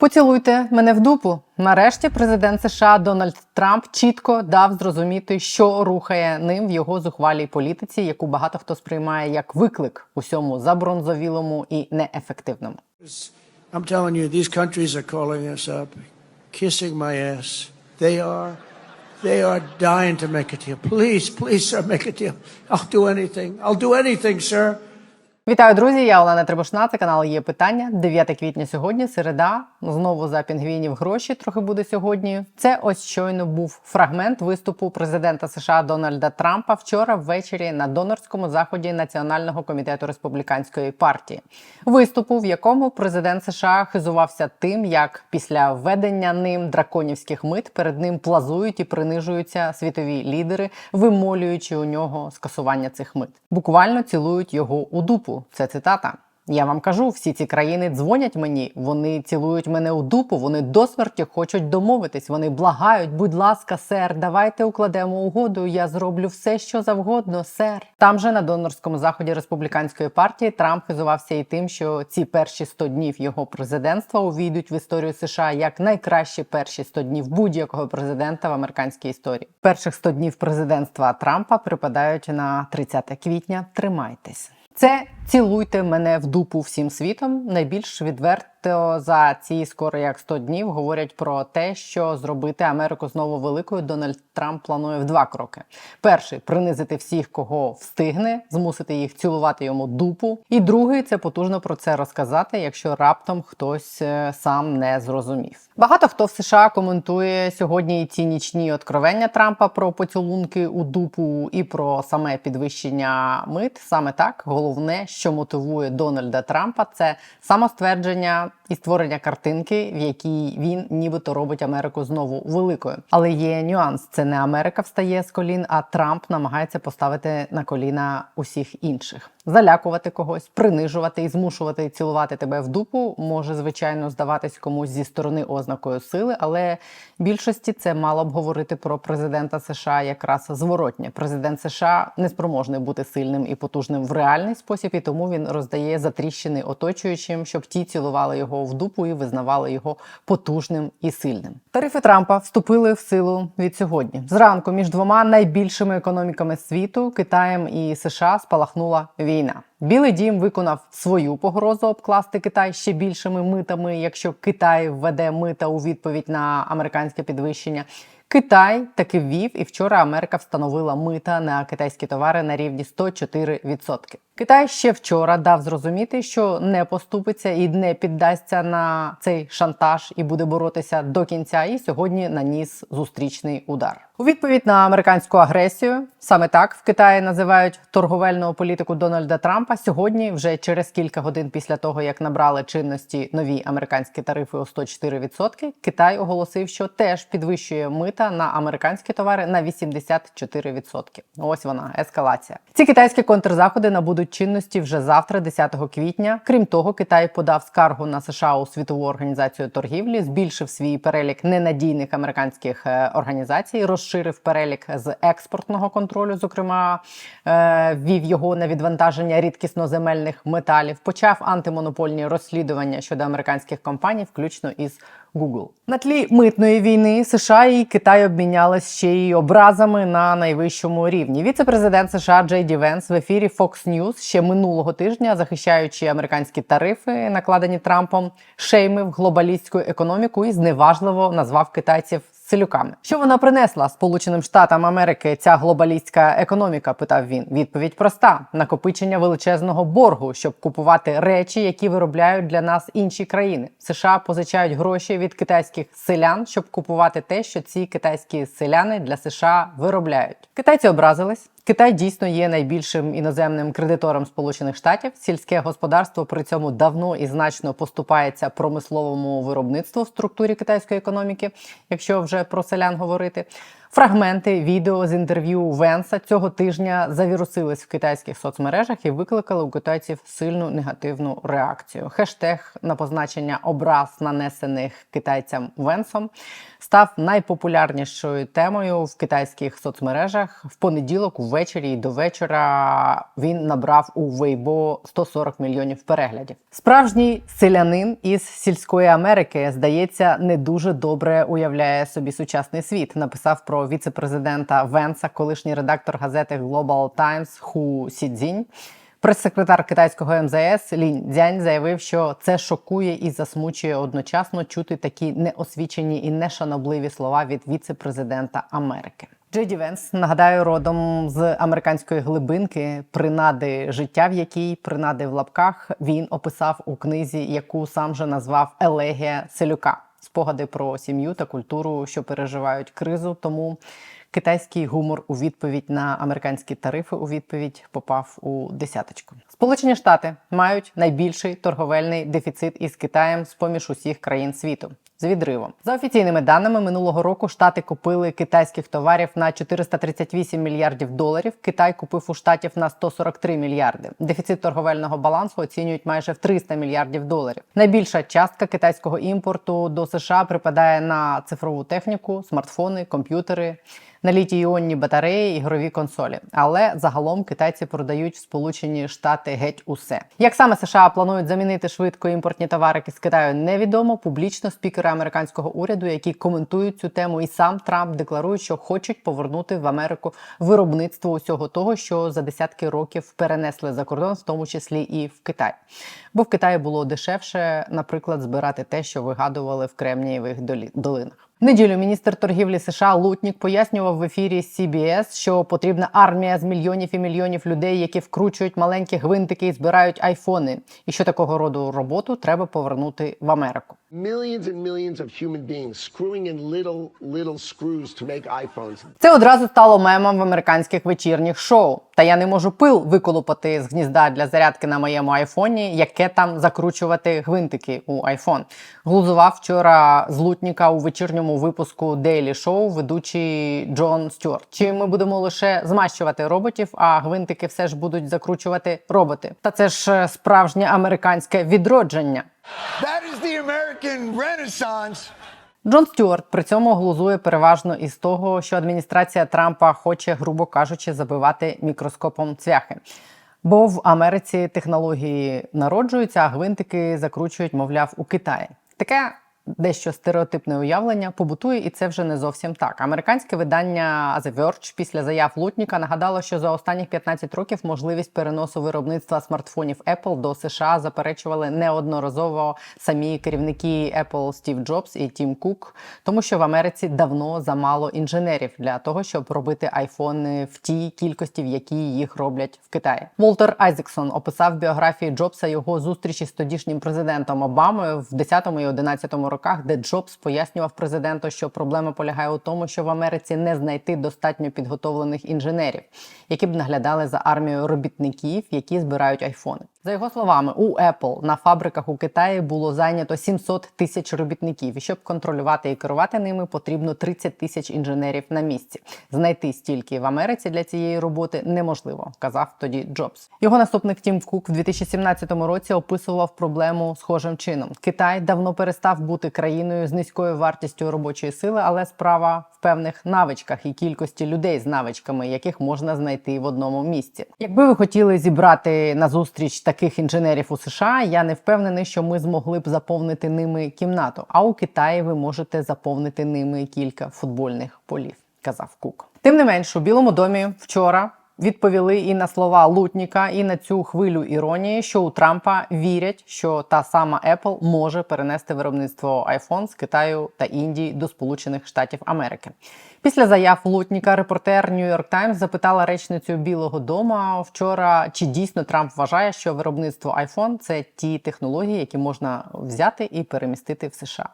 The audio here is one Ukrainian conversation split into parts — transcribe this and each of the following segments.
Поцілуйте мене в дупу. Нарешті президент США Дональд Трамп чітко дав зрозуміти, що рухає ним в його зухвалій політиці, яку багато хто сприймає як виклик усьому забронзовілому і неефективному. I'm telling you, these countries are calling us up, kissing my ass. They are, they are dying to make a deal. Please, please, sir, make a deal. I'll do anything. I'll do anything, sir. Вітаю, друзі! Я Олена Требушна. Це канал є питання. 9 квітня сьогодні, середа. Знову за пінгвінів гроші трохи буде сьогодні. Це ось щойно був фрагмент виступу президента США Дональда Трампа вчора ввечері на донорському заході Національного комітету республіканської партії. Виступу, в якому президент США хизувався тим, як після введення ним драконівських мит перед ним плазують і принижуються світові лідери, вимолюючи у нього скасування цих мит. Буквально цілують його у дупу. Це цитата. Я вам кажу, всі ці країни дзвонять мені, вони цілують мене у дупу, вони до смерті хочуть домовитись. Вони благають, будь ласка, сер, давайте укладемо угоду. Я зроблю все, що завгодно, сер. Там же на донорському заході республіканської партії Трамп хизувався і тим, що ці перші 100 днів його президентства увійдуть в історію США як найкращі перші 100 днів будь-якого президента в американській історії. Перших 100 днів президентства Трампа припадають на 30 квітня. Тримайтесь. Це цілуйте мене в дупу всім світом. Найбільш відверто за ці скоро як 100 днів говорять про те, що зробити Америку знову великою. Дональд Трамп планує в два кроки: перший принизити всіх, кого встигне, змусити їх цілувати йому дупу. І другий це потужно про це розказати, якщо раптом хтось е, сам не зрозумів. Багато хто в США коментує сьогодні ці нічні откровення Трампа про поцілунки у дупу і про саме підвищення мит. Саме так головне, що мотивує Дональда Трампа, це самоствердження і створення картинки, в якій він нібито робить Америку знову великою. Але є нюанс: це не Америка встає з колін, а Трамп намагається поставити на коліна усіх інших. Залякувати когось, принижувати і змушувати цілувати тебе в дупу може звичайно здаватись комусь зі сторони ознакою сили, але більшості це мало б говорити про президента США якраз зворотнє. Президент США не спроможний бути сильним і потужним в реальний спосіб, і тому він роздає затріщини оточуючим, щоб ті цілували його в дупу і визнавали його потужним і сильним. Тарифи Трампа вступили в силу від сьогодні. Зранку між двома найбільшими економіками світу Китаєм і США спалахнула війна. Білий дім виконав свою погрозу обкласти Китай ще більшими митами, якщо Китай введе мита у відповідь на американське підвищення. Китай таки ввів, і вчора Америка встановила мита на китайські товари на рівні 104%. Китай ще вчора дав зрозуміти, що не поступиться і не піддасться на цей шантаж і буде боротися до кінця. І сьогодні наніс зустрічний удар. У відповідь на американську агресію, саме так в Китаї називають торговельну політику Дональда Трампа. Сьогодні, вже через кілька годин після того, як набрали чинності нові американські тарифи у 104%, Китай оголосив, що теж підвищує мита на американські товари на 84%. Ось вона ескалація. Ці китайські контрзаходи набудуть чинності вже завтра, 10 квітня. Крім того, Китай подав скаргу на США у світову організацію торгівлі, збільшив свій перелік ненадійних американських е, організацій, розширив перелік з експортного контролю, зокрема е, ввів його на відвантаження рідкісноземельних металів, почав антимонопольні розслідування щодо американських компаній, включно із Google. На тлі митної війни США і Китай обмінялись ще й образами на найвищому рівні. Віце-президент США Джей Ді Венс в ефірі Fox News ще минулого тижня, захищаючи американські тарифи, накладені Трампом, шеймив глобалістську економіку і зневажливо назвав китайців селюками. Що вона принесла Сполученим Штатам Америки ця глобалістська економіка? питав він. Відповідь проста: накопичення величезного боргу, щоб купувати речі, які виробляють для нас інші країни. США позичають гроші від китайських селян, щоб купувати те, що ці китайські селяни для США виробляють. Китайці образились. Китай дійсно є найбільшим іноземним кредитором Сполучених Штатів. Сільське господарство при цьому давно і значно поступається промисловому виробництву в структурі китайської економіки, якщо вже про селян говорити. Фрагменти відео з інтерв'ю Венса цього тижня завірусились в китайських соцмережах і викликали у китайців сильну негативну реакцію. Хештег на позначення образ, нанесених китайцям Венсом, став найпопулярнішою темою в китайських соцмережах. В понеділок, ввечері і до вечора він набрав у Weibo 140 мільйонів переглядів. Справжній селянин із сільської Америки, здається, не дуже добре уявляє собі сучасний світ. Написав про віце-президента Венса, колишній редактор газети Global Times Ху Сідзінь. Прес-секретар китайського МЗС Лінь Дзянь заявив, що це шокує і засмучує одночасно чути такі неосвічені і нешанобливі слова від віце-президента Америки. Джеді Венс, нагадаю, родом з американської глибинки, принади життя, в якій принади в лапках він описав у книзі, яку сам же назвав Елегія Селюка. Спогади про сім'ю та культуру, що переживають кризу. Тому китайський гумор у відповідь на американські тарифи у відповідь попав у десяточку. Сполучені Штати мають найбільший торговельний дефіцит із Китаєм з поміж усіх країн світу. З відривом за офіційними даними минулого року штати купили китайських товарів на 438 мільярдів доларів. Китай купив у штатів на 143 мільярди. Дефіцит торговельного балансу оцінюють майже в 300 мільярдів доларів. Найбільша частка китайського імпорту до США припадає на цифрову техніку, смартфони, комп'ютери. На літій-іонні батареї, ігрові консолі, але загалом китайці продають в Сполучені Штати геть усе. Як саме США планують замінити швидко імпортні товари з Китаю, невідомо. Публічно спікери американського уряду, які коментують цю тему, і сам Трамп декларують, що хочуть повернути в Америку виробництво усього того, що за десятки років перенесли за кордон, в тому числі і в Китай. Бо в Китаї було дешевше, наприклад, збирати те, що вигадували в Кремнієвих долі- долинах. В Неділю міністр торгівлі США Лутнік пояснював в ефірі CBS, що потрібна армія з мільйонів і мільйонів людей, які вкручують маленькі гвинтики і збирають айфони, і що такого роду роботу треба повернути в Америку. Millions and millions of human beings screwing in little, little screws to make iPhones. Це одразу стало мемом в американських вечірніх шоу. Та я не можу пил виколупати з гнізда для зарядки на моєму айфоні, яке там закручувати гвинтики у айфон. Глузував вчора з у вечірньому випуску Daily Show ведучий Джон Стюарт. Чи ми будемо лише змащувати роботів, а гвинтики все ж будуть закручувати роботи? Та це ж е, справжнє американське відродження. That is the American Renaissance. Джон Стюарт при цьому глузує переважно із того, що адміністрація Трампа хоче, грубо кажучи, забивати мікроскопом цвяхи. Бо в Америці технології народжуються, а гвинтики закручують, мовляв, у Китаї. Таке дещо стереотипне уявлення побутує, і це вже не зовсім так. Американське видання The Verge після заяв Лутніка нагадало, що за останніх 15 років можливість переносу виробництва смартфонів Apple до США заперечували неодноразово самі керівники Apple Стів Джобс і Тім Кук, тому що в Америці давно замало інженерів для того, щоб робити айфони в тій кількості, в якій їх роблять в Китаї. Волтер Айзексон описав біографії Джобса його зустрічі з тодішнім президентом Обамою в 10 і 11 роках, де Джобс пояснював президенту, що проблема полягає у тому, що в Америці не знайти достатньо підготовлених інженерів, які б наглядали за армією робітників, які збирають айфони. За його словами, у Apple на фабриках у Китаї було зайнято 700 тисяч робітників, і щоб контролювати і керувати ними, потрібно 30 тисяч інженерів на місці. Знайти стільки в Америці для цієї роботи неможливо, казав тоді Джобс. Його наступник Тім Кук в 2017 році описував проблему схожим чином. Китай давно перестав бути країною з низькою вартістю робочої сили, але справа в певних навичках і кількості людей з навичками, яких можна знайти в одному місці. Якби ви хотіли зібрати на зустріч таких інженерів у США, я не впевнений, що ми змогли б заповнити ними кімнату. А у Китаї ви можете заповнити ними кілька футбольних полів, казав Кук. Тим не менш, у Білому домі вчора. Відповіли і на слова Лутніка, і на цю хвилю іронії, що у Трампа вірять, що та сама Apple може перенести виробництво iPhone з Китаю та Індії до Сполучених Штатів Америки. Після заяв Лутніка репортер York Times запитала речницю Білого Дому вчора, чи дійсно Трамп вважає, що виробництво iPhone – це ті технології, які можна взяти і перемістити в США.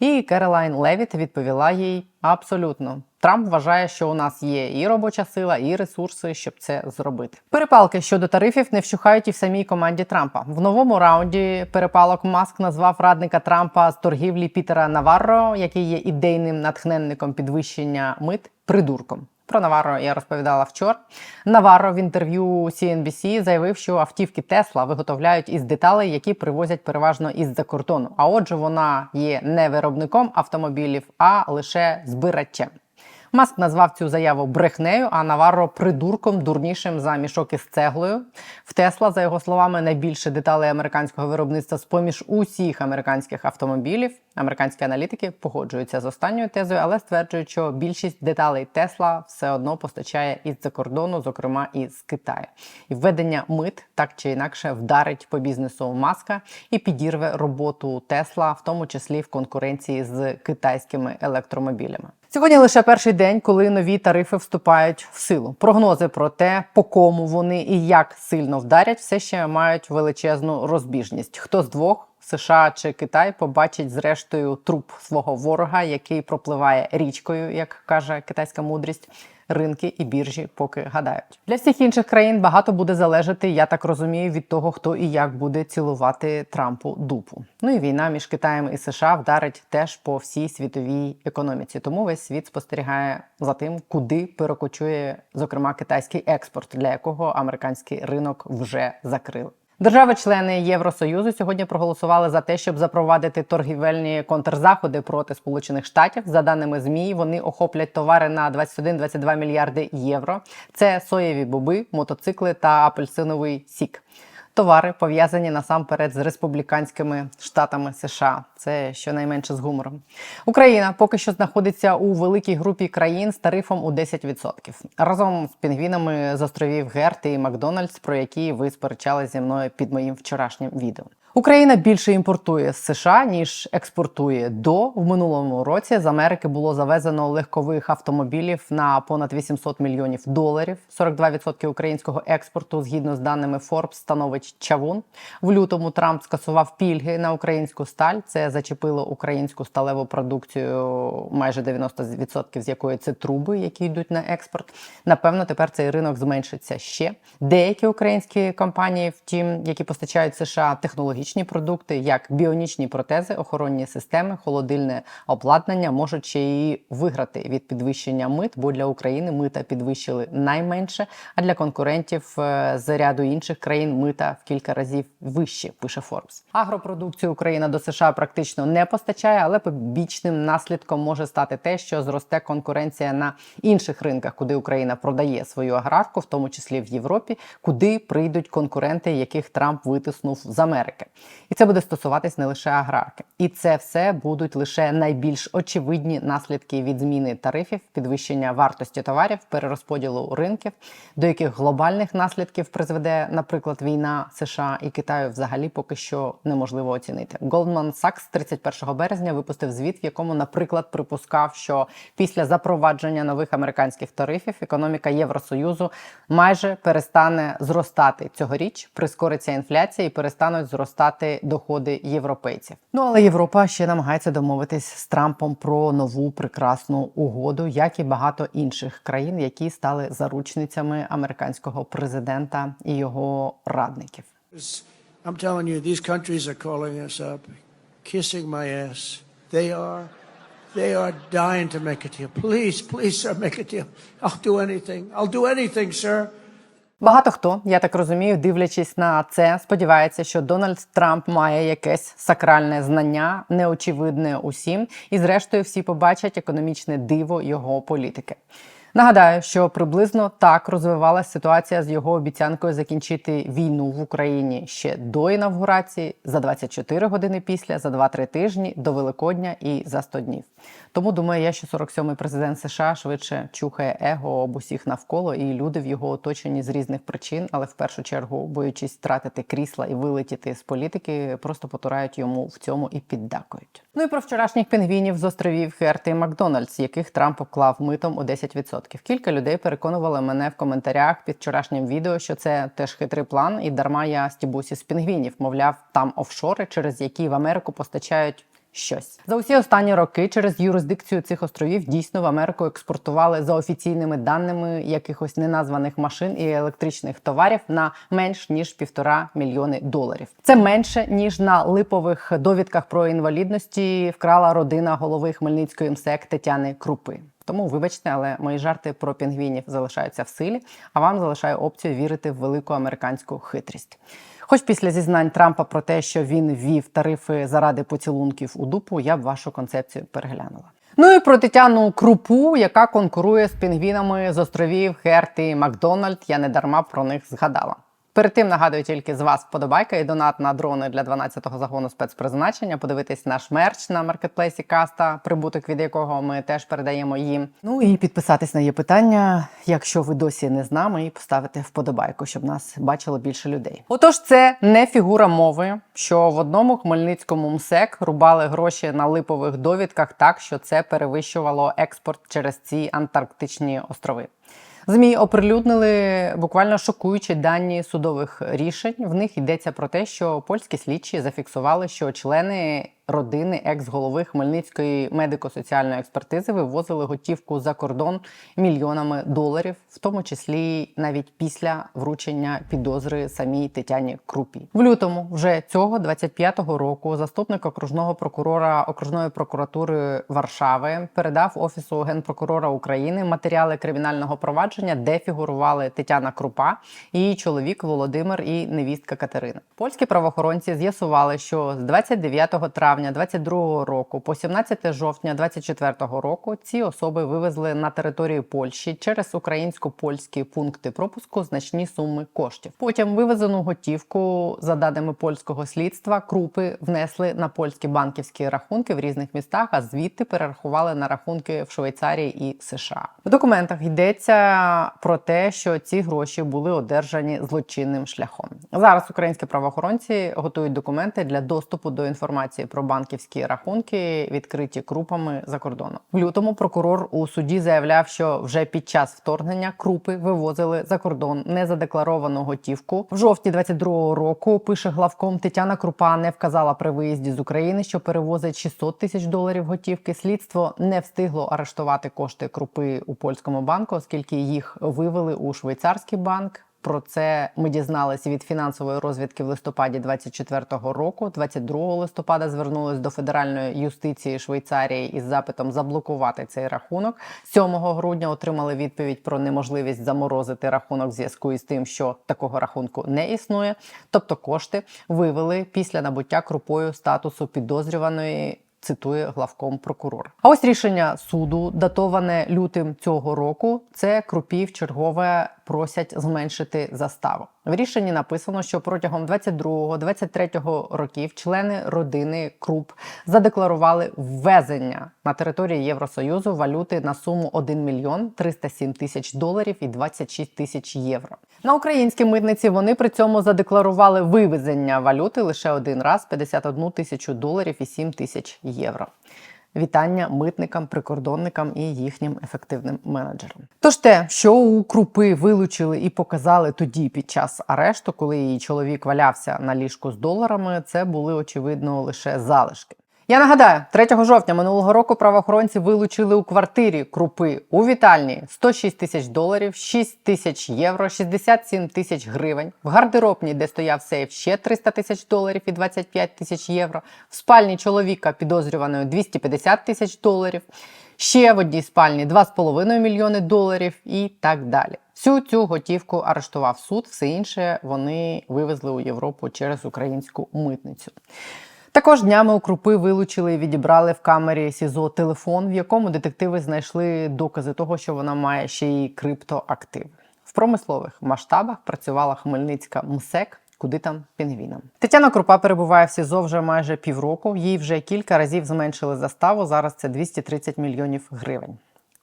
І Керолайн Левіт відповіла їй. Абсолютно. Трамп вважає, що у нас є і робоча сила, і ресурси, щоб це зробити. Перепалки щодо тарифів не вщухають і в самій команді Трампа. В новому раунді перепалок Маск назвав радника Трампа з торгівлі Пітера Наварро, який є ідейним натхненником підвищення мит, придурком. Про Наварро я розповідала вчора. Наварро в інтерв'ю CNBC заявив, що автівки Тесла виготовляють із деталей, які привозять переважно із-за кордону. А отже, вона є не виробником автомобілів, а лише збирачем. Маск назвав цю заяву брехнею, а Наварро придурком дурнішим за мішок із цеглою. В Тесла, за його словами, найбільше деталей американського виробництва з поміж усіх американських автомобілів. Американські аналітики погоджуються з останньою тезою, але стверджують, що більшість деталей Тесла все одно постачає із-за кордону, зокрема із Китаю. І введення мит так чи інакше вдарить по бізнесу Маска і підірве роботу Тесла, в тому числі в конкуренції з китайськими електромобілями. Сьогодні лише перший день, коли нові тарифи вступають в силу. Прогнози про те, по кому вони і як сильно вдарять, все ще мають величезну розбіжність. Хто з двох США чи Китай побачить зрештою труп свого ворога, який пропливає річкою, як каже китайська мудрість. Ринки і біржі поки гадають для всіх інших країн. Багато буде залежати, я так розумію, від того, хто і як буде цілувати Трампу дупу. Ну і війна між Китаєм і США вдарить теж по всій світовій економіці. Тому весь світ спостерігає за тим, куди перекочує зокрема китайський експорт, для якого американський ринок вже закрили. Держави-члени Євросоюзу сьогодні проголосували за те, щоб запровадити торгівельні контрзаходи проти Сполучених Штатів. За даними змі, вони охоплять товари на 21-22 мільярди євро. Це соєві боби, мотоцикли та апельсиновий сік. Товари пов'язані насамперед з республіканськими штатами США. Це щонайменше з гумором. Україна поки що знаходиться у великій групі країн з тарифом у 10%. разом з пінгвінами з островів Герти і Макдональдс, про які ви сперечали зі мною під моїм вчорашнім відео. Україна більше імпортує з США ніж експортує до в минулому році. З Америки було завезено легкових автомобілів на понад 800 мільйонів доларів. 42% українського експорту, згідно з даними Forbes, становить чавун. В лютому Трамп скасував пільги на українську сталь. Це зачепило українську сталеву продукцію, майже 90% з якої це труби, які йдуть на експорт. Напевно, тепер цей ринок зменшиться ще. Деякі українські компанії, втім, які постачають США технологічні продукти, як біонічні протези, охоронні системи, холодильне обладнання, можуть ще і виграти від підвищення мит, бо для України мита підвищили найменше, а для конкурентів е, з ряду інших країн мита в кілька разів вище, пише Forbes. Агропродукцію Україна до США практично не постачає, але побічним наслідком може стати те, що зросте конкуренція на інших ринках, куди Україна продає свою аграрку, в тому числі в Європі, куди прийдуть конкуренти, яких Трамп витиснув з Америки. І це буде стосуватись не лише аграрки. І це все будуть лише найбільш очевидні наслідки від зміни тарифів, підвищення вартості товарів, перерозподілу ринків, до яких глобальних наслідків призведе, наприклад, війна США і Китаю взагалі поки що неможливо оцінити. Goldman Sachs 31 березня випустив звіт, в якому, наприклад, припускав, що після запровадження нових американських тарифів економіка Євросоюзу майже перестане зростати цьогоріч, прискориться інфляція і перестануть зростати доходи європейців. Ну але Європа ще намагається домовитись з Трампом про нову прекрасну угоду, як і багато інших країн, які стали заручницями американського президента і його радників. I'm telling you, these countries are calling us up, kissing my ass. They are, they are dying to make a deal. Please, please, sir, make a deal. I'll do anything. I'll do anything, sir. Багато хто, я так розумію, дивлячись на це, сподівається, що Дональд Трамп має якесь сакральне знання, неочевидне усім, і зрештою всі побачать економічне диво його політики. Нагадаю, що приблизно так розвивалася ситуація з його обіцянкою закінчити війну в Україні ще до інавгурації, за 24 години після, за 2-3 тижні до Великодня і за 100 днів. Тому думаю, я, що 47-й президент США швидше чухає его об усіх навколо, і люди в його оточенні з різних причин, але в першу чергу, боючись втратити крісла і вилетіти з політики, просто потурають йому в цьому і піддакують. Ну і про вчорашніх пінгвінів з островів Херти і Макдональдс, яких Трамп обклав митом у 10%. Кілька людей переконували мене в коментарях під вчорашнім відео, що це теж хитрий план, і дарма я стібусі з пінгвінів. Мовляв, там офшори, через які в Америку постачають щось. За усі останні роки через юрисдикцію цих островів дійсно в Америку експортували за офіційними даними якихось неназваних машин і електричних товарів на менш ніж півтора мільйони доларів. Це менше ніж на липових довідках про інвалідності вкрала родина голови Хмельницької МСЕК Тетяни Крупи. Тому вибачте, але мої жарти про пінгвінів залишаються в силі, а вам залишаю опцію вірити в велику американську хитрість. Хоч після зізнань Трампа про те, що він ввів тарифи заради поцілунків у дупу, я б вашу концепцію переглянула. Ну і про Тетяну Крупу, яка конкурує з пінгвінами з островів Херт і Макдональд. Я не дарма про них згадала. Перед тим нагадую тільки з вас вподобайка і донат на дрони для 12-го загону спецпризначення. Подивитись наш мерч на маркетплейсі Каста, прибуток від якого ми теж передаємо їм. Ну і підписатись на є питання, якщо ви досі не з нами, і поставити вподобайку, щоб нас бачило більше людей. Отож, це не фігура мови, що в одному хмельницькому МСЕК рубали гроші на липових довідках так, що це перевищувало експорт через ці антарктичні острови. ЗМІ оприлюднили буквально шокуючі дані судових рішень. В них йдеться про те, що польські слідчі зафіксували, що члени родини екс-голови Хмельницької медико-соціальної експертизи вивозили готівку за кордон мільйонами доларів, в тому числі навіть після вручення підозри самій Тетяні Крупі. В лютому вже цього 25-го року заступник окружного прокурора окружної прокуратури Варшави передав офісу генпрокурора України матеріали кримінального провадження, де фігурували Тетяна Крупа, її чоловік Володимир і невістка Катерина. Польські правоохоронці з'ясували, що з 29 травня 22 року по 17 жовтня 24 року ці особи вивезли на територію Польщі через українсько-польські пункти пропуску значні суми коштів. Потім вивезену готівку, за даними польського слідства, крупи внесли на польські банківські рахунки в різних містах, а звідти перерахували на рахунки в Швейцарії і США. В документах йдеться про те, що ці гроші були одержані злочинним шляхом. Зараз українські правоохоронці готують документи для доступу до інформації про банківські рахунки, відкриті крупами за кордоном. В лютому прокурор у суді заявляв, що вже під час вторгнення крупи вивозили за кордон незадекларовану готівку. В жовтні 22-го року пише главком Тетяна Крупа не вказала при виїзді з України, що перевозить 600 тисяч доларів готівки. Слідство не встигло арештувати кошти крупи у польському банку, оскільки їх вивели у швейцарський банк. Про це ми дізналися від фінансової розвідки в листопаді 24-го року. 22 листопада звернулись до федеральної юстиції Швейцарії із запитом заблокувати цей рахунок. 7 грудня отримали відповідь про неможливість заморозити рахунок в зв'язку із тим, що такого рахунку не існує. Тобто кошти вивели після набуття крупою статусу підозрюваної цитує главком прокурор. А ось рішення суду, датоване лютим цього року, це крупів чергове просять зменшити заставу. В рішенні написано, що протягом 22-23 років члени родини Круп задекларували ввезення на території Євросоюзу валюти на суму 1 мільйон 307 тисяч доларів і 26 тисяч євро. На українській митниці вони при цьому задекларували вивезення валюти лише один раз 51 тисячу доларів і 7 тисяч євро. Вітання митникам, прикордонникам і їхнім ефективним менеджерам. Тож те, що у крупи вилучили і показали тоді під час арешту, коли її чоловік валявся на ліжку з доларами, це були очевидно лише залишки. Я нагадаю, 3 жовтня минулого року правоохоронці вилучили у квартирі крупи у вітальні 106 тисяч доларів, 6 тисяч євро, 67 тисяч гривень. В гардеробній, де стояв сейф, ще 300 тисяч доларів і 25 тисяч євро. В спальні чоловіка підозрюваної 250 тисяч доларів. Ще в одній спальні 2,5 мільйони доларів і так далі. Всю цю готівку арештував суд, все інше вони вивезли у Європу через українську митницю. Також днями у крупи вилучили і відібрали в камері СІЗО телефон, в якому детективи знайшли докази того, що вона має ще й криптоактиви. В промислових масштабах працювала Хмельницька МСЕК. Куди там пінгвінам? Тетяна Крупа перебуває в СІЗО вже майже півроку. Їй вже кілька разів зменшили заставу. Зараз це 230 мільйонів гривень.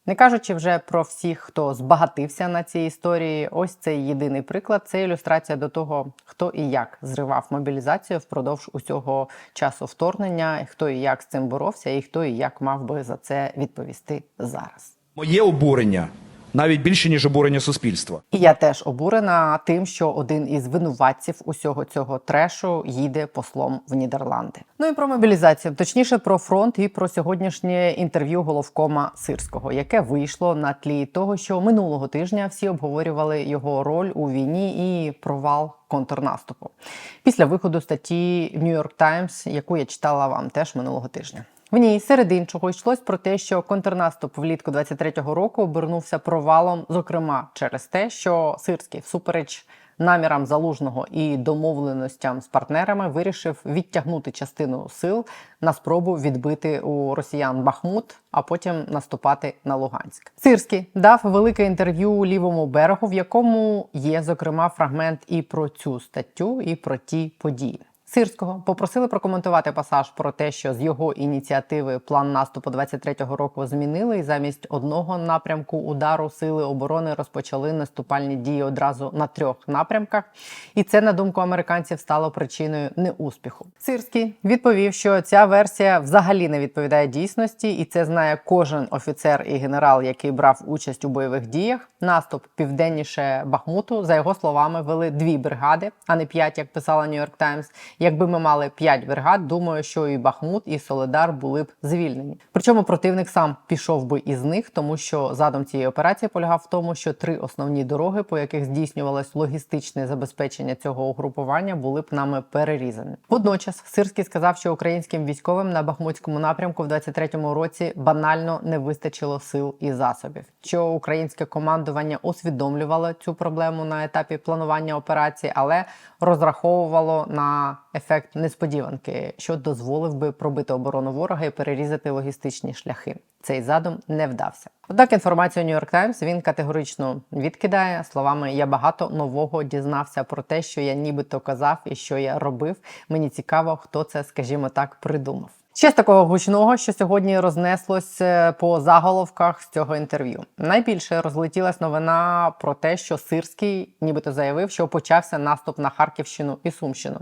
Не кажучи вже про всіх, хто збагатився на цій історії, ось цей єдиний приклад. Це ілюстрація до того, хто і як зривав мобілізацію впродовж усього часу вторгнення, хто і як з цим боровся, і хто і як мав би за це відповісти зараз. Моє обурення навіть більше ніж обурення суспільства. І я теж обурена тим, що один із винуватців усього цього трешу їде послом в Нідерланди. Ну і про мобілізацію, точніше про фронт і про сьогоднішнє інтерв'ю головкома Сирського, яке вийшло на тлі того, що минулого тижня всі обговорювали його роль у війні і провал контрнаступу після виходу статті в York Times, яку я читала вам теж минулого тижня. В ній серед іншого йшлось про те, що контрнаступ влітку 23-го року обернувся провалом, зокрема через те, що Сирський, всупереч намірам залужного і домовленостям з партнерами, вирішив відтягнути частину сил на спробу відбити у росіян Бахмут, а потім наступати на Луганськ. Сирський дав велике інтерв'ю лівому берегу, в якому є зокрема фрагмент і про цю статтю, і про ті події. Сирського попросили прокоментувати пасаж про те, що з його ініціативи план наступу 23-го року змінили, і замість одного напрямку удару сили оборони розпочали наступальні дії одразу на трьох напрямках. І це, на думку американців, стало причиною неуспіху. Сирський відповів, що ця версія взагалі не відповідає дійсності, і це знає кожен офіцер і генерал, який брав участь у бойових діях. Наступ південніше Бахмуту, за його словами, вели дві бригади, а не п'ять, як писала York Times. Якби ми мали п'ять бригад, думаю, що і Бахмут, і Соледар були б звільнені. Причому противник сам пішов би із них, тому що задум цієї операції полягав в тому, що три основні дороги, по яких здійснювалось логістичне забезпечення цього угрупування, були б нами перерізані. Водночас Сирський сказав, що українським військовим на Бахмутському напрямку в 23-му році банально не вистачило сил і засобів. Що українське командування усвідомлювало цю проблему на етапі планування операції, але розраховувало на ефект несподіванки, що дозволив би пробити оборону ворога і перерізати логістичні шляхи. Цей задум не вдався. Однак інформацію New York Times він категорично відкидає словами: я багато нового дізнався про те, що я нібито казав і що я робив. Мені цікаво, хто це, скажімо так, придумав. Ще з такого гучного, що сьогодні рознеслось е, по заголовках з цього інтерв'ю. Найбільше розлетілась новина про те, що Сирський нібито заявив, що почався наступ на Харківщину і Сумщину.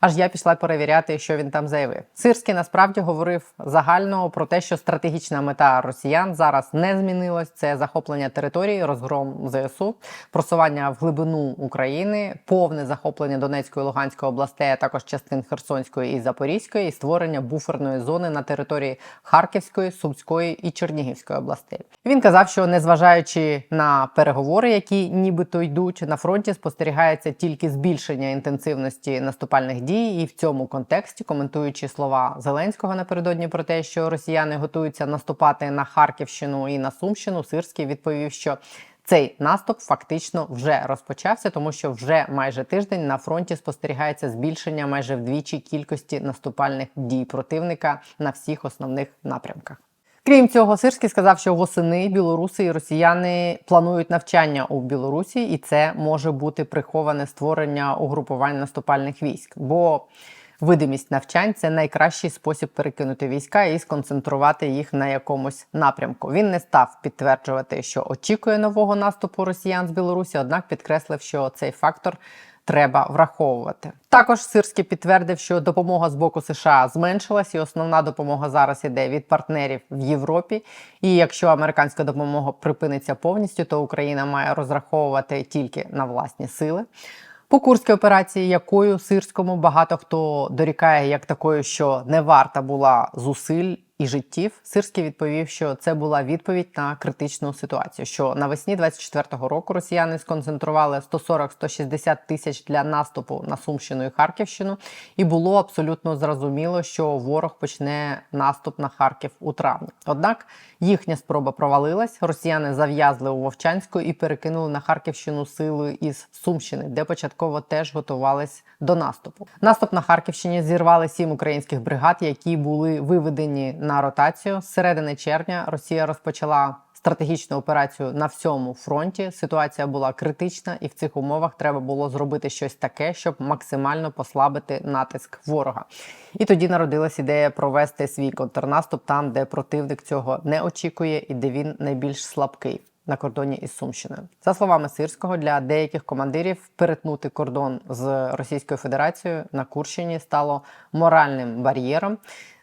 Аж я пішла перевіряти, що він там заявив. Сирський насправді говорив загально про те, що стратегічна мета росіян зараз не змінилась. Це захоплення території, розгром ЗСУ, просування в глибину України, повне захоплення Донецької, Луганської областей, а також частин Херсонської і Запорізької, і створення буферної зони на території Харківської, Сумської і Чернігівської областей. Він казав, що незважаючи на переговори, які нібито йдуть на фронті, спостерігається тільки збільшення інтенсивності наступальних дій, і в цьому контексті, коментуючи слова Зеленського напередодні про те, що росіяни готуються наступати на Харківщину і на Сумщину, Сирський відповів, що цей наступ фактично вже розпочався, тому що вже майже тиждень на фронті спостерігається збільшення майже вдвічі кількості наступальних дій противника на всіх основних напрямках. Крім цього, Сирський сказав, що восени білоруси і росіяни планують навчання у Білорусі, і це може бути приховане створення угрупувань наступальних військ. Бо видимість навчань це найкращий спосіб перекинути війська і сконцентрувати їх на якомусь напрямку. Він не став підтверджувати, що очікує нового наступу росіян з Білорусі, однак підкреслив, що цей фактор треба враховувати. Також Сирський підтвердив, що допомога з боку США зменшилась, і основна допомога зараз іде від партнерів в Європі. І якщо американська допомога припиниться повністю, то Україна має розраховувати тільки на власні сили. По курській операції, якою сирському багато хто дорікає як такою, що не варта була зусиль і життів, Сирський відповів, що це була відповідь на критичну ситуацію. Що навесні 24-го року росіяни сконцентрували 140-160 тисяч для наступу на Сумщину і Харківщину, і було абсолютно зрозуміло, що ворог почне наступ на Харків у травні. Однак їхня спроба провалилась. Росіяни зав'язли у Вовчанську і перекинули на Харківщину сили із Сумщини, де початково теж готувались до наступу. Наступ на Харківщині зірвали сім українських бригад, які були виведені на ротацію. З середини червня Росія розпочала стратегічну операцію на всьому фронті. Ситуація була критична, і в цих умовах треба було зробити щось таке, щоб максимально послабити натиск ворога. І тоді народилась ідея провести свій контрнаступ там, де противник цього не очікує, і де він найбільш слабкий. На кордоні із Сумщиною, за словами Сирського, для деяких командирів перетнути кордон з Російською Федерацією на Курщині стало моральним бар'єром.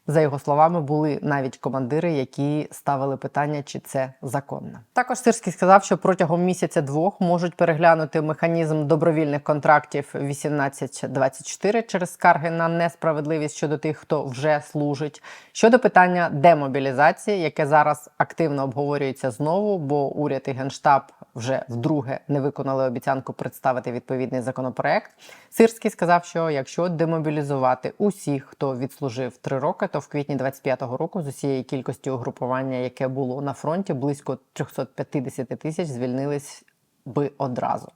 За його словами, були навіть командири, які ставили питання, чи це законно. Також Сирський сказав, що протягом місяця-двох можуть переглянути механізм добровільних контрактів 18-24 через скарги на несправедливість щодо тих, хто вже служить. Щодо питання демобілізації, яке зараз активно обговорюється знову, бо уряд і генштаб вже вдруге не виконали обіцянку представити відповідний законопроект. Сирський сказав, що якщо демобілізувати усіх, хто відслужив три роки, то в квітні 25-го року з усієї кількості угрупування, яке було на фронті, близько 350 тисяч звільнились би одразу,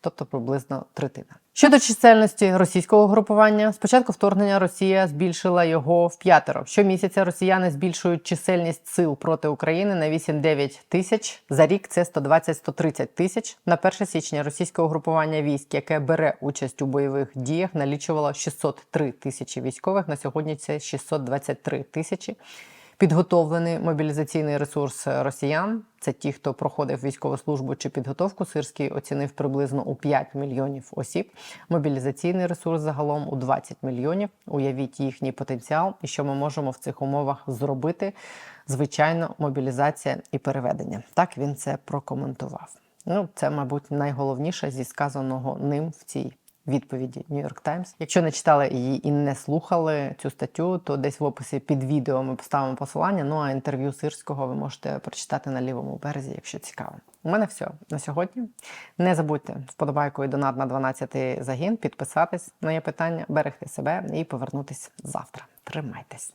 тобто приблизно третина. Щодо чисельності російського групування, спочатку вторгнення Росія збільшила його в п'ятеро. Щомісяця росіяни збільшують чисельність сил проти України на 8-9 тисяч. За рік це 120-130 тисяч. На 1 січня російське угрупування військ, яке бере участь у бойових діях, налічувало 603 тисячі військових. На сьогодні це 623 тисячі. Підготовлений мобілізаційний ресурс росіян це ті, хто проходив військову службу чи підготовку. Сирський оцінив приблизно у 5 мільйонів осіб. Мобілізаційний ресурс загалом у 20 мільйонів. Уявіть їхній потенціал і що ми можемо в цих умовах зробити. Звичайно, мобілізація і переведення. Так він це прокоментував. Ну, це, мабуть, найголовніше зі сказаного ним в цій відповіді Нью-Йорк Таймс. Якщо не читали її і не слухали цю статтю, то десь в описі під відео ми поставимо посилання. Ну а інтерв'ю Сирського ви можете прочитати на лівому березі, якщо цікаво. У мене все на сьогодні. Не забудьте вподобайкою донат на 12 загін, підписатись на є питання, берегти себе і повернутись завтра. Тримайтесь.